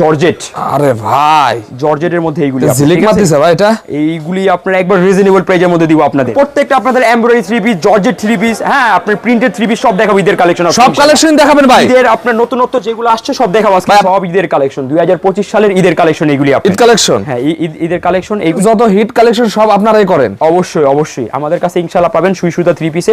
Georgette. আরে ভাই। জর্জেটের মধ্যে এইগুলি আছে? মারতেছে ভাই এটা? এইগুলি আপনার একবার রিজনেবল প্রাইজের মধ্যে দিব আপনাদের। প্রত্যেকটা আপনাদের embroidery three piece georgette three piece হ্যাঁ আপনার প্রিন্টেড থ্রি পিস সব দেখাবো ঈদের কালেকশন সব কালেকশন দেখাবেন ভাই। ঈদের আপনার নতুন নতুন যেগুলো আসছে সব দেখাবো আজকে। সব ঈদের কালেকশন দুই হাজার পঁচিশ সালের ঈদের কালেকশন এইগুলি আপনার ঈদ কালেকশন হ্যাঁ ঈদের কালেকশন এইগুলো যত হিট কালেকশন সব আপনারাই করেন। অবশ্যই অবশ্যই। আমাদের কাছে ইনশাল্লাহ পাবেন সুই সুতা থ্রি পিসে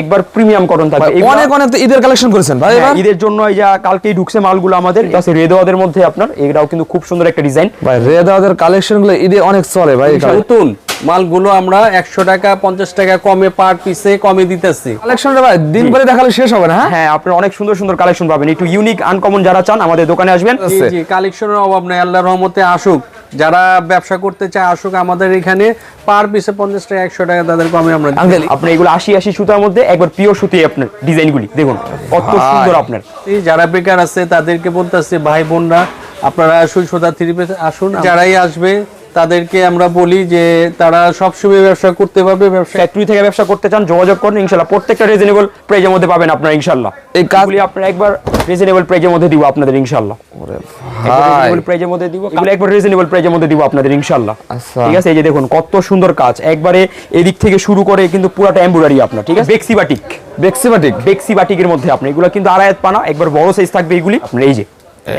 একবার প্রিমিয়াম কটন থাকবে। অনেক অনেক ঈদের কালেকশন করেছেন ভাই হ্যাঁ, ঈদের জন্য এই যা কালকেই ঢুকছে মালগুলো আমাদের কাছে রেদওয়াদের মধ্যে আপনার এটাও কিন্তু খুব সুন্দর একটা ডিজাইন ভাই রেদাদের কালেকশনগুলো ঈদে অনেক চলে ভাই নতুন মালগুলো আমরা একশো টাকা পঞ্চাশ টাকা কমে পার পিসে কমে দিতেছি। কালেকশনটা ভাই দিন পরে দেখালে শেষ হবে না হ্যাঁ? হ্যাঁ আপনার অনেক সুন্দর সুন্দর কালেকশন পাবেন। একটু ইউনিক আনকমন যারা চান আমাদের দোকানে আসবেন। জি। জি কালেকশনের অভাব নাই আল্লাহর রহমতে আসুক। যারা ব্যবসা করতে চায় আসুক আমাদের এখানে পার পিসে পঞ্চাশ টাকা একশো টাকা তাদের কমে আমরা। আঙ্কেল আপনি এগুলো আশি আশি সুতার মধ্যে একবার পিওর সুতি আপনার ডিজাইনগুলি দেখুন কত সুন্দর আপনার এই যারা বেকার আছে তাদেরকে বলতে আসছে ভাই বোনরা আপনারা আসুন সোদা থ্রি পিস আসুন যারাই আসবে তাদেরকে আমরা বলি যে তারা সবসময় ব্যবসা করতে পারবে ব্যবসা ফ্যাক্টরি থেকে ব্যবসা করতে চান যোগাযোগ করেন ইনশাল্লাহ প্রত্যেকটা রিজনেবল প্রাইজের মধ্যে পাবেন আপনারা ইনশাল্লাহ এই কাজগুলি আপনার একবার রিজনেবল প্রাইজের মধ্যে দিব আপনাদের ইনশাল্লাহ রিজনেবল প্রাইজের মধ্যে দিব এগুলো একবার রিজনেবল প্রাইজের মধ্যে দিব আপনাদের ইনশাল্লাহ আচ্ছা। ঠিক আছে এই যে দেখুন কত সুন্দর কাজ। একবারে এদিক থেকে শুরু করে কিন্তু পুরাটা এমব্রয়ডারি আপনার ঠিক আছে? বেক্সি বাটিক। বেক্সিমাটিক বেক্সি বাটিকের মধ্যে আপনি এগুলো কিন্তু আড়ায়াত পানা একবার বড় সাইজ থাকবে এগুলি। আপনার এই যে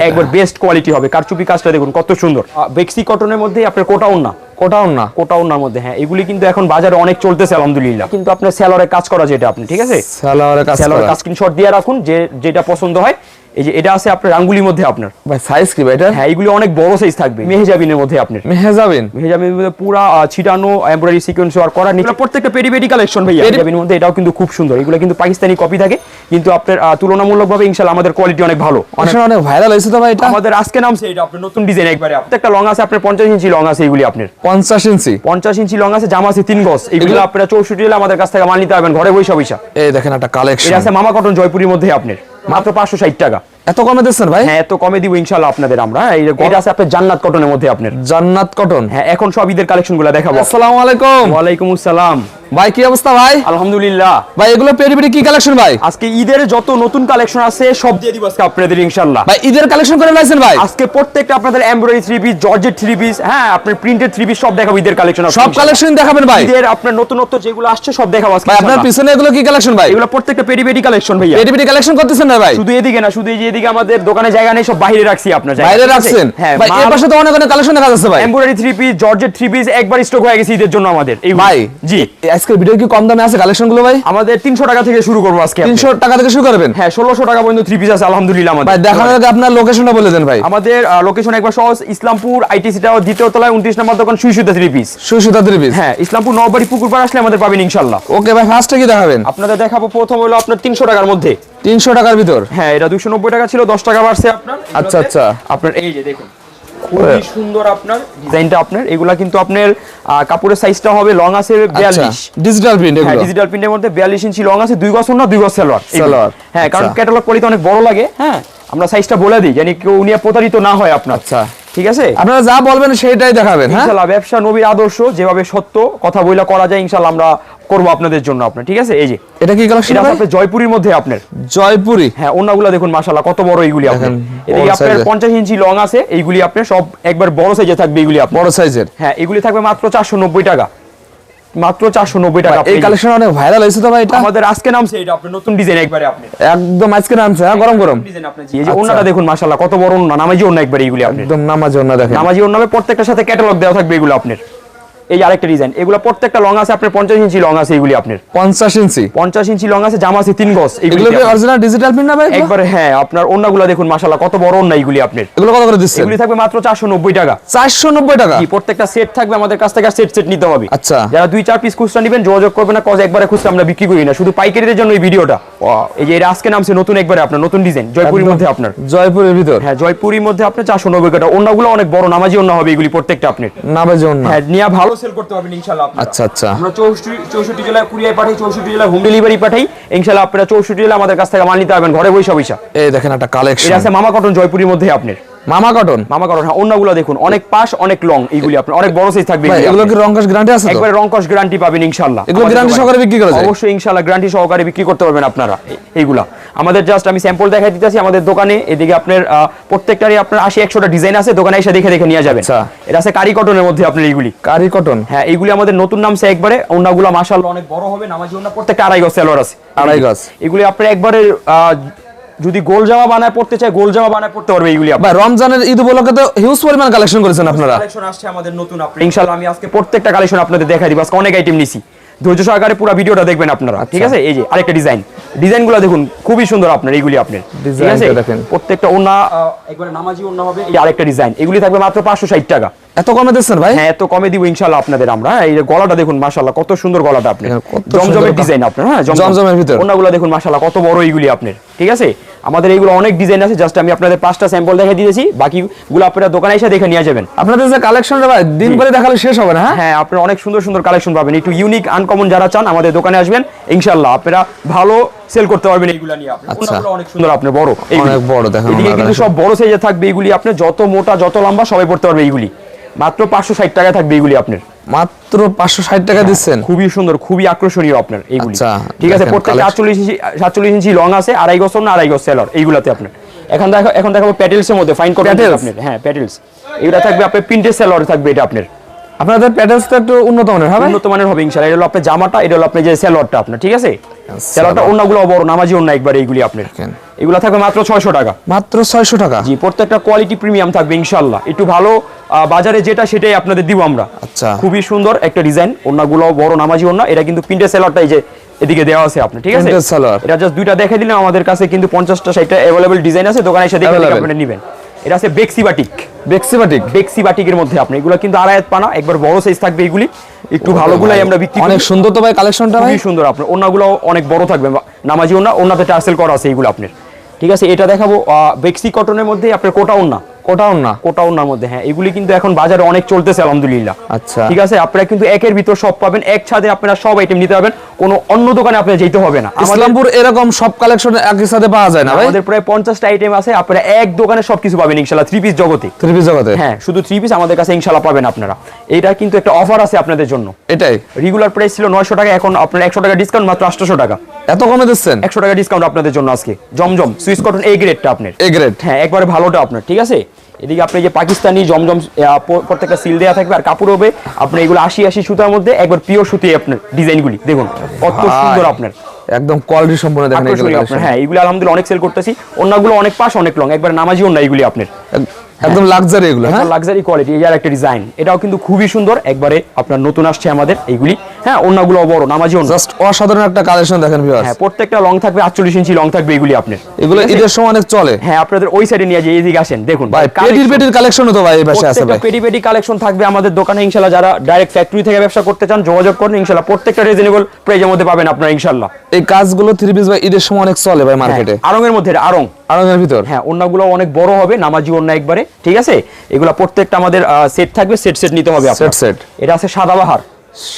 একবার বেস্ট কোয়ালিটি হবে। কারচুপি কাজটা দেখুন কত সুন্দর। বেক্সি কটনের মধ্যে আপনার কোটাও না কোটাও না কোটাও না মধ্যে হ্যাঁ। এগুলি কিন্তু এখন বাজারে অনেক চলতেছে আলহামদুলিল্লাহ। কিন্তু আপনার স্যালোরে কাজ করা যেটা আপনি ঠিক আছে? স্যালোরে কাজ স্যালোরে কাজ স্ক্রিনশট দিয়ে রাখুন যে যেটা পছন্দ হয়। এই যে এটা আছে আপনার আঙ্গুলির মধ্যে আপনার। ভাই সাইজ কি ভাই এটা হ্যাঁ এগুলি অনেক বড় সাইজ থাকবে। মেহেজাবিনের মধ্যে আপনার। মেহেজাবিন? মেহেজাবিনের মধ্যে পুরা ছিটানো এমব্রয়ডারি সিকোয়েন্স ওয়ার করা নিচে। প্রত্যেকটা পেরি পেরি কালেকশন পেরি- মেহেজাবিনের মধ্যে এটাও কিন্তু খুব সুন্দর। এগুলো কিন্তু পাকিস্তানি কপি থাকে। কিন্তু আপনার তুলনামূলকভাবে ইনশাআল্লাহ আমাদের কোয়ালিটি অনেক ভালো। অনেক অনেক ভাইরাল হয়েছে তো ভাই এটা? আমাদের আজকে নামছে এটা আপনার নতুন ডিজাইন একবারে। প্রত্যেকটা লং আছে আপনার পঞ্চাশ ইঞ্চি লং আছে এগুলি আপনার। পঞ্চাশ ইঞ্চি? পঞ্চাশ ইঞ্চি লং আছে জামা আছে তিন গজ। এগুলো আপনারা চৌষট্টি হলে আমাদের কাছ থেকে মাল নিতে পারবেন ঘরে বৈশা বৈশা এই দেখেন একটা কালেকশন এটা আছে মামা কটন জয়পুরের মধ্যে আপনার। মাত্র পাঁচশো ষাট টাকা। এত কমে দিচ্ছেন ভাই? হ্যাঁ এত কমে দিব ইনশাল্লাহ আপনাদের আমরা। এই যে এটা আছে আপনার জান্নাত কটনের মধ্যে আপনার। জান্নাত কটন হ্যাঁ এখন সব ঈদের কালেকশনগুলো দেখাবো। আসসালামু আলাইকুম। ওয়ালাইকুম আসসালাম। ভাই কি অবস্থা ভাই? আলহামদুলিল্লাহ। ভাই এগুলো পেরি পেরি কি কালেকশন ভাই? আজকে ঈদের যত নতুন কালেকশন আছে সব দিয়ে দিব আজকে আপনাদের ইনশাল্লাহ ভাই ঈদের কালেকশন করে লাইছেন ভাই? আজকে প্রত্যেকটা আপনাদের embroidery three piece georgette three piece হ্যাঁ আপনার প্রিন্টেড থ্রি পিস সব দেখাবো ঈদের কালেকশন সব কালেকশন দেখাবেন ভাই। ঈদের আপনার নতুনত্ব যেগুলো আসছে সব দেখাবো আজকে ভাই আপনার পিছনে এগুলো কি কালেকশন ভাই? এগুলো প্রত্যেকটা পেরি পেরি কালেকশন ভাইয়া। পেরি পেরি কালেকশন করতেছেন না ভাই? শুধু এদিকে না শুধু এই যে এদিকে আমাদের দোকানে জায়গা নেই সব বাইরে রাখছি আপনার জায়গা, বাইরে রাখছেন? হ্যাঁ ভাই এর পাশে তো অনেক অনেক কালেকশন দেখা যাচ্ছে ভাই। Embroidery three piece georgette three piece একবার স্টক হয়ে গেছে ঈদের জন্য আমাদের। এই ভাই জি। এই আজকের ভিডিও কি কম দামে আছে কালেকশনগুলো ভাই? আমাদের তিনশো টাকা থেকে শুরু করব আজকে আপনি। তিনশো টাকা থেকে শুরু করবেন হ্যাঁ ষোলোশো টাকা পর্যন্ত থ্রি পিস আছে আলহামদুলিল্লাহ আমাদের। ভাই দেখানোর আগে আপনার লোকেশনটা বলে দেন ভাই। আমাদের লোকেশন একবার সহজ ইসলামপুর আইটিসি টাওয়ার দ্বিতীয় তলায় উনত্রিশ নম্বর দোকান সুইসুতা থ্রি পিস সুসুতা থ্রি পিস হ্যাঁ ইসলামপুর নববাড়ি পুকুর পাড় আসলে আমাদের পাবেন ইনশাল্লাহ ওকে ভাই ফার্স্টে কি দেখাবেন? আপনাদের দেখাবো প্রথম হলো আপনার তিনশো টাকার মধ্যে। তিনশো টাকার ভিতর? হ্যাঁ এটা দুশো নব্বই টাকা ছিল দশ টাকা বাড়ছে আপনার। আচ্ছা, আচ্ছা। আপনার এই যে দেখুন। খুবই সুন্দর আপনার ডিজাইনটা আপনার এগুলা কিন্তু আপনার কাপড়ের সাইজটা হবে লং আছে আচ্ছা বিয়াল্লিশ। ডিজিটাল প্রিন্ট হ্যাঁ এগুলো? ডিজিটাল প্রিন্টের মধ্যে ইঞ্চি লং আছে দুই গজ না দুই গজ সালোয়ার। হ্যাঁ কারণ আচ্ছা। ক্যাটালগ কোয়ালিটি অনেক বড় লাগে হ্যাঁ। আমরা সাইজটা বলে দিই জানি কেউ নিয়ে প্রতারিত না হয় আপনার। আচ্ছা। ঠিক আছে? আপনারা যা বলবেন সেটাই দেখাবেন ইনশাআল্লাহ ব্যবসা নবীর আদর্শ যেভাবে সত্য কথা বইলা করা যায় ইনশাআল্লাহ আমরা করব আপনাদের জন্য আপনার ঠিক আছে? এই যে এটা কি কালেকশন এটা আপনার জয়পুরের মধ্যে আপনার। জয়পুরি? হ্যাঁ অন্যগুলো দেখুন মাশাআল্লাহ কত বড় এইগুলি আপনার। এই আপনার size-এর। পঞ্চাশ ইঞ্চি লং আছে এইগুলি আপনার সব একবার বড় সাইজে থাকবে এইগুলি আপনার। বড় সাইজের হ্যাঁ এগুলি থাকবে মাত্র চারশো নব্বই টাকা। মাত্র চারশো নব্বই টাকা এই কালেকশন অনেক ভাইরাল হয়েছে তো ভাই এটা? আমাদের আজকে নামছে এটা আপনি নতুন ডিজাইন একবারে আপনি। একদম আজকে নামছে হ্যাঁ গরম গরম। ডিজাইন আপনার এই যে আচ্ছা। ওন্নাটা দেখুন মাশাআল্লাহ কত বড় ওন্না নামাজি ওন্না একবার এইগুলি আপনি। একদম নামাজ ওন্না দেখেন। নামাজি ওন্না প্রত্যেকটার সাথে ক্যাটালগ দেওয়া থাকবে এগুলো আপনার। এই আরেকটা ডিজাইন এগুলো প্রত্যেকটা লং আছে আপনার পঞ্চাশ ইঞ্চি লং আছে এগুলি আপনার। পঞ্চাশ ইঞ্চি? পঞ্চাশ ইঞ্চি লং আছে জামা আছে তিন গজ এগুলো কি। অরিজিনাল ডিজিটাল প্রিন্ট না ভাই এগুলো? একবারে হ্যাঁ আপনার ওন্নাগুলো দেখুন মাশাল্লাহ কত বড় ওন্না এইগুলি আপনার। এগুলো কত করে দিচ্ছেন? এগুলি থাকবে মাত্র চারশো নব্বই টাকা। চারশো নব্বই টাকা? কি প্রত্যেকটা সেট থাকবে আমাদের কাছ থেকে সেট সেট নিতে হবে। আচ্ছা। যারা দুই চার পিস খুচরা নেবেন যোগাযোগ করবেন না কজ একবারে খুচরা আমরা বিক্রি করি না শুধু পাইকারিদের জন্য এই ভিডিওটা এই যে এটা আজকে নামছে নতুন একবারে আপনার নতুন ডিজাইন জয়পুরের মধ্যে আপনার। জয়পুরের ভিতর? হ্যাঁ জয়পুরের মধ্যে আপনার চারশো নব্বই টাকা। অন্যগুলো অনেক বড় নামাজি অন্য হবে এগুলি প্রত্যেকটা আপনার। নামাজ না হ্যাঁ নিয়ে ভালো সেল করতে পারবেন ইনশাআল্লাহ আচ্ছা আচ্ছা। আমরা চৌষট্টি চৌষট্টি জেলায় কুরিয়ার পাঠাই চৌষট্টি জেলায় হোম ডেলিভারি পাঠাই। ইনশাআল্লাহ আপনারা চৌষট্টি জেলায় আমাদের কাছ থেকে মাল নিতে পারবেন ঘরে বসে বসে এই দেখেন একটা এটা কালেকশন আছে মামা কটন জয়পুরের মধ্যে আপনার। মামা কটন মামা করণ হ্যাঁ অন্যগুলো দেখুন অনেক পাশ অনেক লং এইগুলি আপনার অনেক বড় সাইজ থাকবে এগুলো কি। রংকশ গ্যারান্টি আছে একবারে রংকশ গ্যারান্টি পাবেন ইনশাআল্লাহ এগুলো দোকানে। সহকারে বিক্রি করা যায়? অবশ্যই ইনশাআল্লাহ গ্যারান্টি সহকারে বিক্রি করতে পারবেন আপনারা এইগুলা আমাদের জাস্ট আমি স্যাম্পল দেখাই দিতেছি আমাদের দোকানে এদিকে আপনার প্রত্যেকটারই আপনার আশি একশোটা ডিজাইন আছে দোকানে এসে দেখে দেখে নিয়ে যাবেন আচ্ছা। এটা আছে কারি কটনের মধ্যে আপনার এইগুলি কারি কটন হ্যাঁ এইগুলি আমাদের নতুন নামছে একবারে ওনাগুলো মাশাআল্লাহ অনেক বড় হবে নামাজি ওনা প্রত্যেকটা আড়াই গজ সেলোয়ার আছে আড়াই গজ। এগুলি আপনার একবারে আহ, যদি গোল জামা বানায় পড়তে চায় গোল জামা বানায় পড়তে পারবে এইগুলি ভাই রমজানের ঈদ উপলক্ষে তো হিউজ পরিমাণ কালেকশন করেছেন আপনারা। কালেকশন আসছে আমাদের নতুন আপনি ইনশাআল্লাহ আমি আজকে প্রত্যেকটা কালেকশন আপনাদের দেখাই দিব। আজকে অনেক আইটেম নিছি। ধৈর্য সহকারে পুরো ভিডিওটা দেখবেন আপনারা ঠিক আছে? এই যে আরেকটা ডিজাইন ডিজাইনগুলো দেখুন খুবই সুন্দর আপনার এইগুলি আপনার। ঠিক আছে? দেখেন। প্রত্যেকটা ওনা একবারে নামাজি ওনা হবে এই আরেকটা ডিজাইন এগুলি থাকবে মাত্র পাঁচশো ষাট টাকা। এত কমে দিচ্ছেন ভাই? হ্যাঁ এত কমে দিব ইনশাআল্লাহ আপনাদের আমরা। এই গলাটা দেখুন মাশাআল্লাহ কত সুন্দর গলাটা আপনি কত জমজমের ডিজাইন আপনার হ্যাঁ জমজমের ভিতর। ওনাগুলো দেখুন মাশাআল্লাহ কত বড় এইগুলি আপনার। ঠিক আছে? আমাদের এইগুলো অনেক ডিজাইন আছে জাস্ট আমি আপনাদের পাঁচটা স্যাম্পল দেখে দিয়েছি বাকিগুলো আপনারা দোকানে এসে দেখে নিয়ে যাবেন। আপনাদের যে কালেকশনটা দিন করে দেখালে শেষ হবে না হ্যাঁ? হ্যাঁ আপনারা অনেক সুন্দর সুন্দর কালেকশন পাবেন একটু ইউনিক আনকমন যারা চান আমাদের দোকানে আসবেন ইনশাআল্লাহ আপনারা ভালো সেল করতে পারবেন এইগুলা নিয়ে আপনি। আচ্ছা। অনেক সুন্দর আপনি বড় অনেক বড় দেখেন এদিকে কিন্তু সব বড় সাইজে থাকবে এইগুলি আপনি যত মোটা যত লম্বা সবাই পড়তে পারবে এইগুলি। মাত্র পাঁচশো ষাট টাকা থাকবে এইগুলি আপনার। মাত্র পাঁচশো ষাট টাকা দিচ্ছেন? খুবই সুন্দর খুবই আকর্ষণীয় আপনার এইগুলি আচ্ছা, ঠিক আছে প্রত্যেকটা collection- ইঞ্চি সাতচল্লিশ ইঞ্চি লং আছে আড়াই গজ না আড়াই গজ সেলর এইগুলাতে আপনার। এখন দেখো এখন দেখাবো প্যাটেলস এর মধ্যে ফাইন কটন? আপনার হ্যাঁ প্যাটেলস এগুলা থাকবে আপনার প্রিন্টেড সেলর থাকবে এটা আপনার। আপনাদের প্যাটেলসটা একটু উন্নত মানের হবে? উন্নত মানের হবে ইনশাআল্লাহ এটা হলো আপনার জামাটা এটা হলো আপনার যে সেলরটা আপনার ঠিক আছে? সেলরটা অন্যগুলো বড় নামাজি অন্য একবার এইগুলি আপনার। এগুলা থাকবে মাত্র ছয়শো টাকা। মাত্র ছয়শো টাকা? জি প্রত্যেকটা কোয়ালিটি প্রিমিয়াম থাকবে ইনশাআল্লাহ। একটু ভালো বাজারে যেটা সেটাই আপনাদের দিব আমরা। আচ্ছা। খুবই সুন্দর একটা ডিজাইন অন্যগুলো বড় নামাজি অন্য এটা কিন্তু প্রিন্টেড সেলরটা এই যে এদিকে দেওয়া আছে আপনার ঠিক আছে? এটা জাস্ট দুইটা দেখে দিলাম আমাদের কাছে কিন্তু পঞ্চাশটা ষাটটা অ্যাভেলেবল ডিজাইন আছে। দোকানে এসে দেখে। আপনারা নেবেন। এটা আছে বেক্সি বাটিক বেক্সি বাটিকের মধ্যে আপনি এগুলো কিন্তু আড়াইত পানা একবার বড় সাইজ থাকবে এগুলি। একটু ভালোগুলাই আমরা বিক্রি অনেক সুন্দর তো ভাই কালেকশনটা ভাই? খুবই সুন্দর আপনার ওনাগুলো অনেক বড় থাকবে। নামাজি ওনা ওনাতে টার্সেল করা আছে এইগুলো আপনার। ঠিক আছে এটা দেখাবো বেক্সি কটনের মধ্যে আপনার কোটাউন ওনা কোটাও না মধ্যে হ্যাঁ এগুলি কিন্তু এখন বাজারে অনেক চলতেছে আলহামদুলিল্লাহ। আচ্ছা। ঠিক আছে? আপনারা কিন্তু একের ভিতর সব পাবেন এক ছাদে আপনারা সব আইটেম নিতে পারবেন কোনো অন্য দোকানে আপনার যেতে হবে না। ইসলামপুর এরকম সব কালেকশন একই সাথে পাওয়া যায় না আমাদের প্রায় পঞ্চাশটা আইটেম আছে আপনারা এক দোকানে সবকিছু পাবেন থ্রি পিস জগতে। থ্রি পিস জগতে? হ্যাঁ শুধু থ্রি পিস আমাদের কাছে ইনশাল্লাহ পাবেন আপনারা। এইটা কিন্তু একটা অফার আছে আপনাদের জন্য। এটাই? রেগুলার প্রাইস ছিল নয়শো টাকা এখন আপনার একশো টাকা ডিসকাউন্ট মাত্র আটশো টাকা। এত কমে দিচ্ছেন? একশো টাকা ডিসকাউন্ট আপনাদের জন্য আজকে। জমজম সুইস কটন এই গ্রেডটা আপনার। এ গ্রেড হ্যাঁ একবারে ভালোটা আপনার ঠিক আছে? এদিকে আপনি যে পাকিস্তানি জমজম প্রত্যেকটা সিল দেওয়া থাকবে আর কাপড় হবে। আপনি এগুলো আশি আশি সুতার মধ্যে একবার পিওর সুতি আপনার ডিজাইনগুলি দেখুন কত সুন্দর আপনার। একদম কোয়ালিটি সম্পূর্ণ দেখেন। হ্যাঁ এগুলো আলহামদুলিল্লাহ অনেক সেল করতেছি। অন্যগুলো অনেক পাশ অনেক লং একবার নামাজি অন্য এগুলি আপনার একদম লাক্সারি এগুলো হ্যাঁ? লাক্সারি কোয়ালিটি এই আর একটা ডিজাইন এটাও কিন্তু খুবই সুন্দর। একবারে আপনার নতুন আসছে আমাদের এইগুলি। হ্যাঁ অন্যগুলো বড় নামাজি অন্য। জাস্ট অসাধারণ একটা কালেকশন দেখেন ভিউয়ার্স হ্যাঁ প্রত্যেকটা লং থাকবে আটচল্লিশ ইঞ্চি লং থাকবে এগুলি আপনার। এগুলো ঈদের সময় অনেক চলে। হ্যাঁ আপনাদের ওই সাইডে নিয়ে যে এদিকে আসেন দেখুন। ভাই পেটির পেটির কালেকশনও তো ভাই এই পাশে আছে ভাই। পেটি পেটি কালেকশন থাকবে আমাদের দোকানে ইনশাল্লাহ যারা ডাইরেক্ট ফ্যাক্টরি থেকে ব্যবসা করতে চান যোগাযোগ করুন ইনশাল্লাহ প্রত্যেকটা রিজনেবল প্রাইজের মধ্যে পাবেন আপনারা ইনশাল্লাহ এই কাজগুলো থ্রি পিস ভাই ঈদের সময় অনেক চলে ভাই মার্কেটে আরং এর মধ্যে আরং আরঙের ভিতর। হ্যাঁ অন্যগুলো অনেক বড় হবে নামাজি অন্য একবারে ঠিক আছে? এগুলো প্রত্যেকটা আমাদের সেট থাকবে সেট সেট নিতে হবে সেট সেট। এটা আছে সাদাবাহার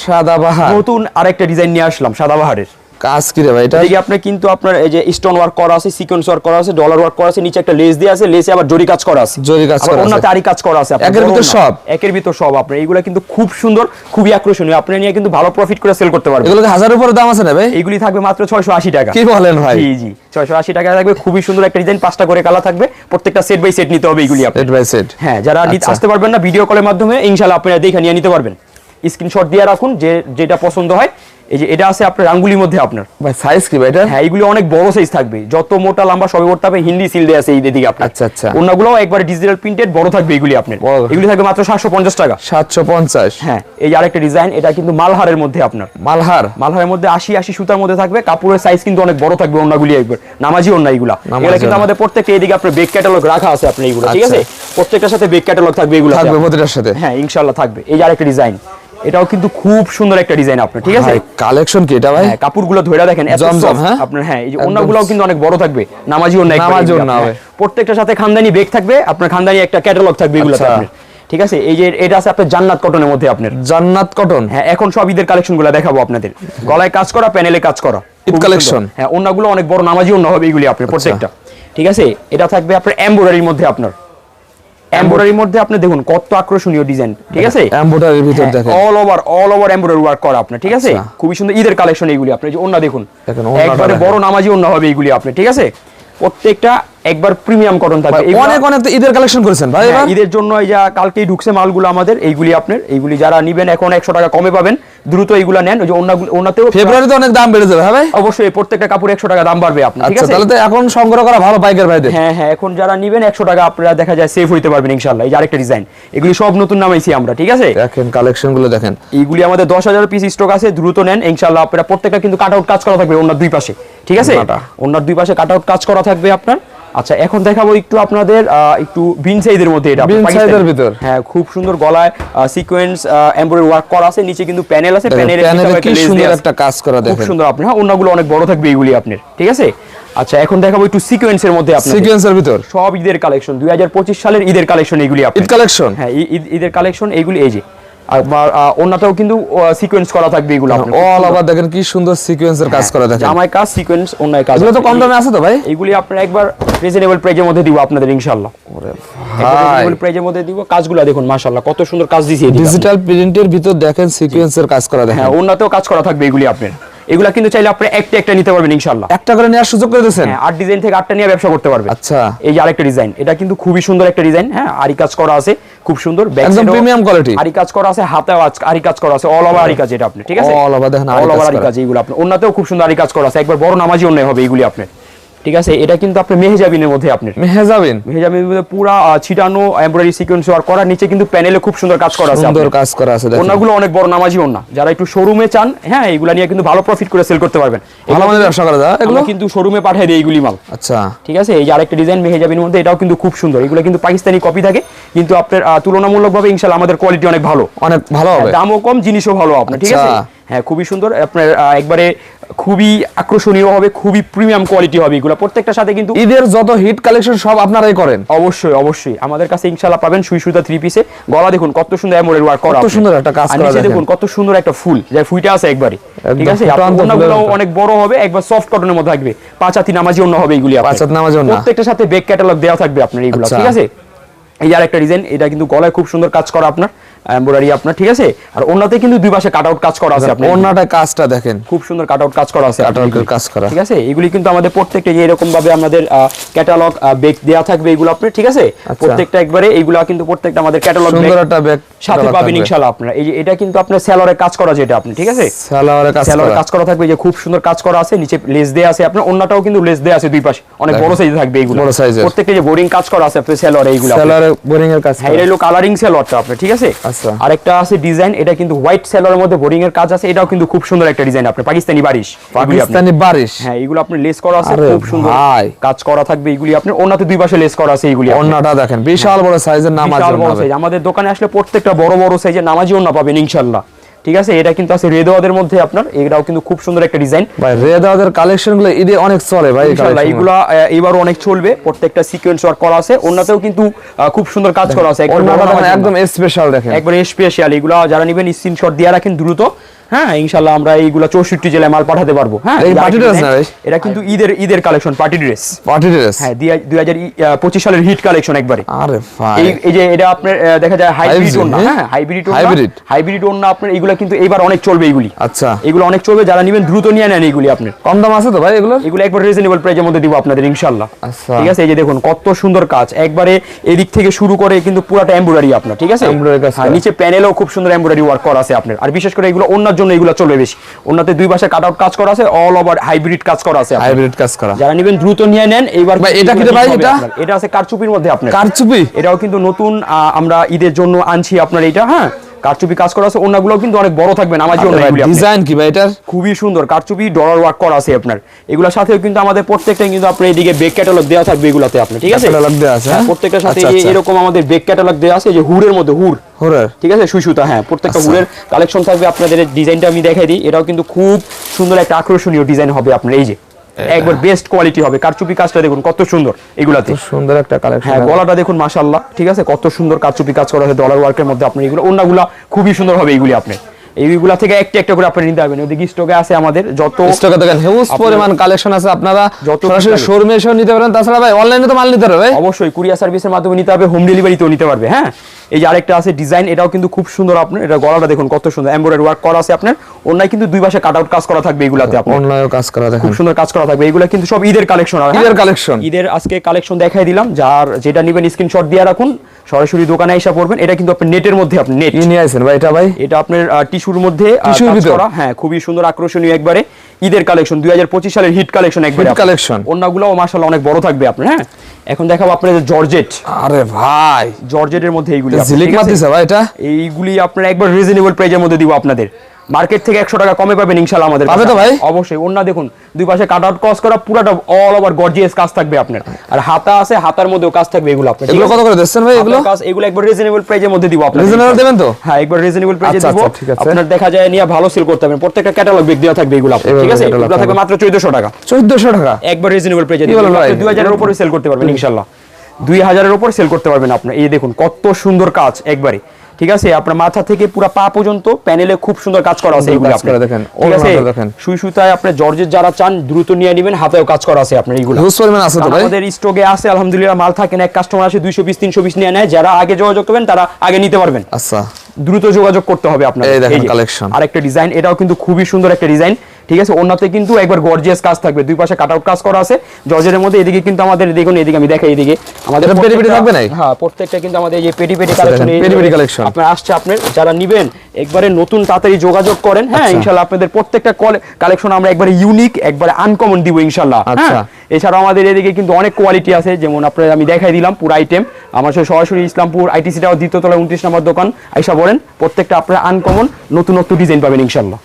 সাদাবাহার নতুন আরেকটা ডিজাইন নিয়ে আসলাম সাদাবাহারের কাজ কি রে ভাই? এটা এদিকে আপনার কিন্তু আপনার এই যে স্টোন ওয়ার্ক করা আছে সিকোয়েন্স ওয়ার্ক করা আছে ডলার ওয়ার্ক করা আছে নিচে একটা লেস দিয়ে আছে লেসে আবার জরি কাজ করা আছে। জরি কাজ করা আছে। অন্যতে আরি কাজ করা আছে। একের ভিতর সব? একের ভিতর সব আপনার। এইগুলো কিন্তু খুব সুন্দর খুবই আকর্ষণীয়। আপনি নিয়ে কিন্তু ভালো প্রফিট করে সেল করতে পারবেন। এগুলো হাজার উপরে দাম আছে না ভাই? এইগুলি থাকবে মাত্র ছয়শো আশি টাকা। কি বলেন ভাই? জি জি। ছয়শো আশি টাকা থাকবে খুবই সুন্দর একটা ডিজাইন পাঁচটা করে কালার থাকবে। প্রত্যেকটা সেট বাই সেট নিতে হবে এগুলি আপনার সেট বাই সেট হ্যাঁ যারা নিতে আচ্ছা। আসতে পারবেন না ভিডিও কলের মাধ্যমে ইনশাল্লাহ আপনারা দেখে নিয়ে নিতে পারবেন। স্ক্রিনশট দিয়ে রাখুন যে যেটা পছন্দ হয় এই যে এটা আছে আপনার আঙ্গুলির মধ্যে আপনার। ভাই সাইজ কি ভাই এটা? হ্যাঁ এইগুলি অনেক বড় সাইজ থাকবে। যত মোটা লম্বা সবই করতে হবে হিন্দি সিল দেওয়া আছে এই দিকে আপনার। আচ্ছা, আচ্ছা। অন্যগুলো একবার ডিজিটাল প্রিন্টেড বড় থাকবে এগুলি আপনার। এগুলি থাকবে মাত্র সাতশো পঞ্চাশ টাকা। সাতশো পঞ্চাশ। হ্যাঁ এই আরেকটা ডিজাইন এটা কিন্তু মালহারের মধ্যে আপনার। মালহার? মালহারের মধ্যে আশি আশি সুতার মধ্যে থাকবে কাপড়ের সাইজ কিন্তু অনেক বড় থাকবে অন্যগুলি একবার। নামাজি অন্য নামাজি এগুলা কিন্তু। আমাদের প্রত্যেকটা এদিকে আপনার বেক ক্যাটালগ রাখা আছে আপনার এইগুলো ঠিক আচ্ছা। আছে প্রত্যেকটার সাথে বেক ক্যাটালগ থাকবে এগুলো থাকবে প্রতিটার সাথে। হ্যাঁ ইনশাল্লাহ থাকবে। এই যে আরেকটা ডিজাইন এটাও কিন্তু খুব সুন্দর একটা ডিজাইন আপনার ঠিক আছে? কালেকশন কি এটা ভাই? হ্যাঁ কাপড়গুলো ধরে দেখেন জমজম, হ্যাঁ? আপনার হ্যাঁ এই যে অন্যগুলোও কিন্তু অনেক বড় থাকবে নামাজি একবার নামাজি এগুলো ওড়না হবে। প্রত্যেকটার সাথে খানদানি বেগ থাকবে আপনার খানদানি একটা ক্যাটালগ থাকবে এগুলোতে আচ্ছা। আপনার ঠিক আছে? এই যে এটা আছে আপনার জান্নাত কটনের মধ্যে আপনার। জান্নাত কটন হ্যাঁ এখন সব ঈদের কালেকশনগুলো দেখাবো আপনাদের। গলায় কাজ করা প্যানেলে কাজ করা ঈদ। সুন্দর। হ্যাঁ অন্যগুলো অনেক বড় নামাজি অন্য হবে এগুলি আপনার প্রত্যেকটা। ঠিক আছে? এটা থাকবে আপনার এমব্রয়ডারির মধ্যে আপনার। এমব্রয়ডারির মধ্যে আপনি দেখুন কত আকর্ষণীয় ডিজাইন ঠিক আছে? এমব্রয়ডারির ভিতর দেখেন। All over all over embroidery work করা আপনি ঠিক আছে? আচ্ছা। খুবই সুন্দর ঈদের কালেকশন এইগুলি আপনি যে ওন্না দেখুন। একবারে বড় নামাজি ওন্না হবে এইগুলি আপনি ঠিক আছে? প্রত্যেকটা একবার প্রিমিয়াম কটন থাকবে। অনেক অনেক তো ঈদের কালেকশন করেছেন। ভাই হ্যাঁ, ঈদের জন্য এই যা কালকেই ঢুকছে মালগুলো আমাদের এইগুলি আপনার এইগুলি যারা নিবেন এখন একশো টাকা কমে পাবেন দ্রুত এইগুলা নেন। ওই যে ওন্নাতেও ফেব্রুয়ারিতে অনেক দাম বেড়ে যাবে হ্যাঁ ভাই? অবশ্যই প্রত্যেকটা কাপড় একশো টাকা দাম বাড়বে আপনার ঠিক আচ্ছা আছে? তাহলে তো এখন সংগ্রহ করা ভালো পাইকার ভাইদের। হ্যাঁ হ্যাঁ এখন যারা নিবেন একশো টাকা আপনারা দেখা যায় সেভ হইতে পারবেন ইনশাল্লাহ এই যে আরেকটা ডিজাইন এগুলি সব নতুন নামাইছি আমরা ঠিক আছে? দেখেন কালেকশনগুলো দেখেন। এইগুলি আমাদের দশ হাজার পিস স্টক আছে দ্রুত নেন ইনশাল্লাহ আপনারা প্রত্যেকটা কিন্তু কাট আউট কাজ করা থাকবে ওনার দুই পাশে ঠিক আছে। ওনার দুই পাশে কাট আউট কাজ করা থাকবে আপনার। আচ্ছা এখন দেখাবো একটু আপনাদের একটু বিন সাইজের মধ্যে এটা বিন সাইজের ভিতর। হ্যাঁ খুব সুন্দর গলায় সিকোয়েন্স এমব্রয়ডারি ওয়ার্ক করা আছে নিচে কিন্তু প্যানেল আছে প্যানেলে কি সুন্দর একটা কাজ করা খুব সুন্দর আপনার হ্যাঁ ওনাগুলো অনেক বড় থাকবে এইগুলি আপনার ঠিক আছে? আচ্ছা এখন দেখাবো একটু সিকোয়েন্সের মধ্যে আপনার সিকোয়েন্সের ভিতর। সব ঈদের কালেকশন দুই হাজার পঁচিশ সালের ঈদের কালেকশন এইগুলি আপনার ঈদ কালেকশন হ্যাঁ ঈদ- ঈদ- ঈদের কালেকশন এইগুলি এই যে আর অন্যটাও কিন্তু সিকোয়েন্স করা থাকবে এগুলো অল ওভার দেখেন কি সুন্দর সিকোয়েন্সের কাজ করা দেখেন। জামায় কাজ সিকোয়েন্স কাজ এগুলো তো কম দামে আছে তো ভাই? এইগুলি আপনার একবার রিজনেবল প্রাইজের মধ্যে দিব আপনাদের ইনশাআল্লাহ। ভাই। রিজনেবল প্রাইজের মধ্যে দিব কাজগুলো দেখুন মাশাআল্লাহ কত সুন্দর কাজ দিয়েছি। ডিজিটাল প্রিন্টের ভিতর দেখেন সিকোয়েন্সের কাজ করা দেখেন। হ্যাঁ কাজ করা থাকবে এগুলি আপনার। এগুলা কিন্তু চাইলে আপনি একটা একটা নিতে পারবেন ইনশাআল্লাহ। একটা করে নেওয়ার সুযোগ করে দিয়েছেন? হ্যাঁ আট ডিজাইন থেকে আটটা নিয়ে ব্যবসা করতে পারবে আচ্ছা। এই যে আরেকটা ডিজাইন এটা কিন্তু খুবই সুন্দর একটা ডিজাইন হ্যাঁ আরি কাজ করা আছে। খুব সুন্দর একদম প্রিমিয়াম কোয়ালিটি। আরি কাজ করা আছে হাতে আজ- আরি কাজ করা আছে অল ওভার আরি কাজ এটা আপনি ঠিক আছে অল ওভার দেখেন আরি অল কাজ ওভার আরি করা। কাজ এইগুলো আপনি অন্যতেও খুব সুন্দর আরি কাজ করা আছে একবার বড় নামাজি অন্য হবে এইগুলি আপনার ঠিক আছে? এটা কিন্তু আপনি মেহেজাবিনের মধ্যে আপনার মেহেজাবিন? মেহেজাবিনের মধ্যে পুরা ছিটানো এমব্রয়ডারি সিকোয়েন্স ওয়ার্ক করা নিচে কিন্তু প্যানেলে খুব সুন্দর কাজ করা আছে সুন্দর কাজ করা আছে দেখেন। ওনাগুলো অনেক বড় নামাজি ওন্না যারা একটু শোরুমে চান হ্যাঁ এইগুলা নিয়ে কিন্তু ভালো প্রফিট করে সেল করতে পারবেন। ভালো মানের ব্যবসা করা যায় এগুলো এগুলো? কিন্তু শোরুমে পাঠিয়ে দেয় এইগুলি মাল। আচ্ছা। ঠিক আছে? এই যে আরেকটা ডিজাইন মেহেজাবির মধ্যে এটাও কিন্তু খুব সুন্দর। এগুলো কিন্তু পাকিস্তানি কপি থাকে কিন্তু আপনার তুলনামূলকভাবে ইনশাল্লাহ আমাদের কোয়ালিটি অনেক ভালো। অনেক ভালো হবে। দামও কম জিনিসও ভালো আপনার ঠিক আছে? আচ্ছা। হ্যাঁ খুবই সুন্দর। আপনার একবারে খুবই আকর্ষণীয় হবে খুবই প্রিমিয়াম কোয়ালিটি হবে এগুলো। প্রত্যেকটার সাথে কিন্তু ঈদের যত হিট কালেকশন সব আপনারাই করেন। অবশ্যই অবশ্যই। আমাদের কাছে ইনশাল্লাহ পাবেন সুই সুতা থ্রি পিসে গলা দেখুন কত সুন্দর এমোরের ওয়ার্ক করা কত সুন্দর একটা কাজ করা নিচে দেখেন। কত সুন্দর একটা ফুল। যার ফুইটা আছে একবারে। ঠিক আছে? মতো। অনেক বড় হবে একবার সফট কটনের মধ্যে থাকবে। পাঁচ হাতি নামাজি অন্য হবে এগুলি আপনার। পাঁচ হাত নামাজি ওড়না। প্রত্যেকটার সাথে বেক ক্যাটালগ দেওয়া থাকবে আপনার এইগুলো আচ্ছা। ঠিক আছে? এই আর একটা ডিজাইন এটা কিন্তু গলায় খুব সুন্দর কাজ করা আপনার। এমব্রয়ডারি আপনার ঠিক আছে? আর ওনাতে কিন্তু দুই পাশে কাট আউট কাজ করা আছে আপনার। অন্যটা কাজটা দেখেন। খুব সুন্দর কাট আউট কাজ করা আছে। Out আপনার কাজ করা। ঠিক আছে? এগুলি কিন্তু আমাদের প্রত্যেকটা যে এরকম ভাবে আমাদের ক্যাটালগ বেক দেওয়া থাকবে এগুলো আপনার ঠিক আছে? প্রত্যেকটা একবারে এইগুলা কিন্তু প্রত্যেকটা আমাদের ক্যাটালগ সুন্দর একটা ব্যাগ সাথে পাবেন ইনশাআল্লাহ আপনারা। এই যে এটা কিন্তু আপনার সেলরের কাজ করা যেটা আপনি ঠিক আছে? সালোয়ারে কাজ সেলরের কাজ করা থাকবে। এই যে খুব সুন্দর কাজ করা আছে। নিচে লেস দেয়া আছে আপনার। অন্যটাও কিন্তু লেস দেয়া আছে দুই পাশে। অনেক বড় সাইজে থাকবে এইগুলো বড় এর। প্রত্যেকটা যে বোরিং কাজ করা আছে আপনার সেলরে এইগুলো আপনার। সালোয়ারে বোরিং এর কাজ হ্যাঁ এটা হলো কালারিং সেলরটা আপনার ঠিক আছে? আচ্ছা। আরেকটা আছে ডিজাইন এটা কিন্তু হোয়াইট সেলরের মধ্যে বোরিং এর কাজ আছে এটাও কিন্তু খুব সুন্দর একটা ডিজাইন আপনি পাকিস্তানি বারিশ। আপনার- পাকিস্তানি বারিশ? হ্যাঁ এগুলো আপনার লেস করা আছে খুব সুন্দর কাজ করা থাকবে এগুলি আপনার। অন্যতে দুই পাশে লেস করা আছে এগুলি আপনার। দেখেন বিশাল বড় সাইজের নামাজ আমাদের দোকানে আসলে প্রত্যেকটা বড় বড় সাইজের নামাজি অন্য পাবেন ইনশাল্লাহ। ঠিক আছে? এটা কিন্তু আছে রেদাওয়াদের মধ্যে আপনার। এটাও কিন্তু খুব সুন্দর একটা ডিজাইন। ভাই রেদাওয়াদের কালেকশনগুলো ঈদে অনেক চলে ভাই ইনশাআল্লাহ এগুলো এবারও অনেক চলবে। প্রত্যেকটা সিকোয়েন্স ওয়ার্ক করা আছে। অন্যতেও কিন্তু খুব সুন্দর কাজ করা আছে। একদম স্পেশাল দেখেন একবার স্পেশাল এগুলো যারা নেবেন স্ক্রিনশট দিয়ে রাখেন দ্রুত। হ্যাঁ ইনশাল্লাহ আমরা এইগুলা চৌষট্টি জেলায় মাল পাঠাতে পারব। হ্যাঁ না এটা কিন্তু ঈদের ঈদের collection party dress party dress হ্যাঁ দুই হাজার পঁচিশ সালের হিট কালেকশন একবারে। আরে এই যে এটা আপনার দেখা যায় হাইব্রিড ওন্না হ্যাঁ? Hybrid Hybrid। হাইব্রিড ওন্না আপনার এগুলা কিন্তু এবার অনেক চলবে এগুলি আচ্ছা। এগুলো অনেক চলবে যারা নেবেন দ্রুত নিয়ে নেন এগুলি আপনার। কম দাম আছে তো ভাই এগুলো? এগুলো একবার রিজনেবল প্রাইজের মধ্যে দিব আপনাদের ইনশাল্লাহ। আচ্ছা। ঠিক আছে এই যে দেখুন কত সুন্দর কাজ। একবারে এদিক থেকে শুরু করে কিন্তু পুরাটা এমব্রয়ডারি আপনার ঠিক আছে? হ্যাঁ। নিচে প্যানেলেও খুব সুন্দর এমব্রয়ডারি ওয়ার্ক করা আছে আপনার। আর বিশেষ করে এগুলো অন্যার জন্য এগুলো চলবে বেশি। ওনাতে দুই পাশে কাট আউট কাজ করা আছে অল ওভার হাইব্রিড কাজ করা আছে হাইব্রিড কাজ করা। যারা নেবেন দ্রুত নিয়ে নেন এইবার ভাই, এটা কি ভাই, এটা? এটা আছে কারচুপির মধ্যে আপনার। কারচুপি? এটাও কিন্তু নতুন আহ, আমরা ঈদের জন্য আনছি আপনার এটা হ্যাঁ? কারচুপি কাজ করা আছে অন্যগুলো কিন্তু অনেক বড় থাকবে আমার জন্য ডিজাইন কি ভাই এটার? খুবই সুন্দর কারচুপি ডলার ওয়ার্ক করা আছে আপনার। এগুলোর সাথেও কিন্তু আমাদের প্রত্যেকটা কিন্তু আপনার এদিকে বেক ক্যাটালগ দেওয়া থাকবে এগুলাতে আপনার ঠিক আছে? Catalog দেয়া আছে, হ্যাঁ? প্রত্যেকটার সাথে আচ্ছা, আচ্ছা। এরকম আমাদের বেক ক্যাটালগ দেওয়া আছে যে হুরের মধ্যে হুর। হোরের? ঠিক আছে? সুসুতা হ্যাঁ প্রত্যেকটা আচ্ছা। হুরের কালেকশন থাকবে আপনাদের ডিজাইনটা আমি দেখাই দিই। এটাও কিন্তু খুব সুন্দর একটা আকর্ষণীয় ডিজাইন হবে আপনার এই যে। একবার বেস্ট কোয়ালিটি হবে। কারচুপি কাজটা দেখুন কত সুন্দর এগুলাতে। সুন্দর একটা কালেকশন হ্যাঁ গলাটা দেখুন মাশাল্লাহ ঠিক আছে? কত সুন্দর কাচুপি কাজ করা আছে ডলার ওয়ার্কের মধ্যে আপনার এগুলো। অন্যগুলা খুবই সুন্দর হবে এইগুলি আপনি এইগুলা থেকে একটা একটা করে আপনি নিতে পারবেন। ওদিকে স্টকে আছে আমাদের যত স্টকে দেখেন হিউজ পরিমাণ কালেকশন আছে। আপনারা যত সরাসরি শোরুমে এসেও নিতে পারেন। তাছাড়া ভাই অনলাইনে তো মাল নিতে পারবে অবশ্যই কুরিয়ার সার্ভিসের মাধ্যমে নিতে হবে হোম ডেলিভারিতেও নিতে পারবে হ্যাঁ? এই যে আরেকটা আছে ডিজাইন এটাও কিন্তু খুব সুন্দর আপনার এটা গলাটা দেখুন কত সুন্দর এমব্রয়ডারি ওয়ার্ক করা আছে আপনার অন্যায় কিন্তু দুই পাশে কাট আউট কাজ করা থাকবে এগুলাতে আপনার। অনলাইনে কাজ করা দেখেন খুব সুন্দর কাজ করা থাকবে এগুলো কিন্তু সব ঈদের কালেকশন ঈদের কালেকশন ঈদের আজকে কালেকশন দেখাই দিলাম যার যেটা নেবেন স্ক্রিনশট দিয়ে রাখুন সরাসরি দোকানে এসে পড়বেন এটা কিন্তু আপনি নেটের মধ্যে আপনি নেট নিয়ে আইছেন ভাই এটা ভাই? এটা আপনার টিস্যুর মধ্যে টিস্যুর ভিতর? হ্যাঁ খুবই সুন্দর আকর্ষণীয় একবারে। ঈদের কালেকশন দুই হাজার পঁচিশ সালের হিট কালেকশন একবার কালেকশন। অন্যগুলোও মার্শাল অনেক বড় থাকবে আপনার হ্যাঁ? এখন দেখাবো আপনাদের জর্জেট আরে ভাই। জর্জেটের মধ্যে এইগুলি এইগুলি আপনার একবার রিজনেবল প্রাইজের মধ্যে দিব আপনাদের। মার্কেট থেকে একশো টাকা কমে পাবেন ইনশাল্লাহ আমাদের পাবে তো ভাই? অবশ্যই অন্য দেখুন দুই পাশে কাট আউট কস করা পুরাটা অল ওভার গর্জিয়াস কাজ থাকবে আপনার। আর হাতা আছে হাতার মধ্যেও কাজ থাকবে এগুলো আপনার এগুলো কত করে দিচ্ছেন ভাই এগুলো? কাজ এগুলো একবার রিজনেবল প্রাইজের মধ্যে দিব আপনাদের রিজনেবল দেবেন তো? হ্যাঁ একবার রিজনেবল প্রাইজে আচ্ছা, দিব। আচ্ছা। আপনার দেখা যায় নিয়ে ভালো সেল করতে পারবেন। প্রত্যেকটা ক্যাটালগ বেগ দেওয়া থাকবে এগুলো আপনার, ঠিক আছে? এগুলো থাকবে। মাত্র 1400 টাকা। চোদ্দশো টাকা? একবার রিজনেবল প্রাইজে বলেন ভাই? দুই হাজারের উপরে সেল করতে পারবেন ইনশাল্লাহ। দুই হাজারের উপর সেল করতে পারবেন আপনি এই দেখুন কত সুন্দর কাজ একবারে। ঠিক আছে? আপনার মাথা থেকে পুরো পা পর্যন্ত প্যানেলে খুব সুন্দর কাজ করা আছে এগুলো আপনার। দেখেন, ঠিক আছে? দেখেন। সুই সুতায় আপনার জর্জের যারা চান দ্রুত নিয়ে নেবেন হাতেও কাজ করা আছে আপনার এইগুলো। হিউজ পরিমাণ আছে তো ভাই? আমাদের স্টকে আছে আলহামদুলিল্লাহ মাল থাকে না এক কাস্টমার আসে দুইশো পিস তিনশো পিস নিয়ে নেয় যারা আগে যোগাযোগ করবেন তারা আগে নিতে পারবেন। আচ্ছা। দ্রুত যোগাযোগ করতে হবে আপনার এই দেখেন collection। আরেকটা ডিজাইন এটাও কিন্তু খুবই সুন্দর একটা ডিজাইন ঠিক আছে? ওনাতে কিন্তু একবার গর্জিয়াস কাজ থাকবে। দুই পাশে কাট আউট কাজ করা আছে। জর্জের মধ্যে এদিকে কিন্তু আমাদের দেখুন এদিকে আমি দেখাই এদিকে। আমাদের পেটি পেটি থাকবে নাই? হ্যাঁ প্রত্যেকটা কিন্তু আমাদের এই যে পেটি পেটি কালেকশন পেটি পেটি collection। আপনার আসছে আপনার যারা নিবেন একবারে নতুন তাড়াতাড়ি যোগাযোগ করেন। হ্যাঁ আচ্ছা। ইনশাআল্লাহ আপনাদের প্রত্যেকটা কালেকশন আমরা একবারে ইউনিক একবারে আনকমন দিব ইনশাআল্লাহ আচ্ছা। হ্যাঁ এছাড়াও আমাদের এদিকে কিন্তু অনেক কোয়ালিটি আছে। যেমন আপনার আমি দেখাই দিলাম পুরো আইটেম আমার সাথে সরাসরি ইসলামপুর আইটিসি টাওয়ার দ্বিতীয় তলায় উনত্রিশ নম্বর দোকান। আইসা বলেন প্রত্যেকটা আপনার আনকমন নতুন নতুনত্ব ডিজাইন পাবেন ইনশাল্লাহ।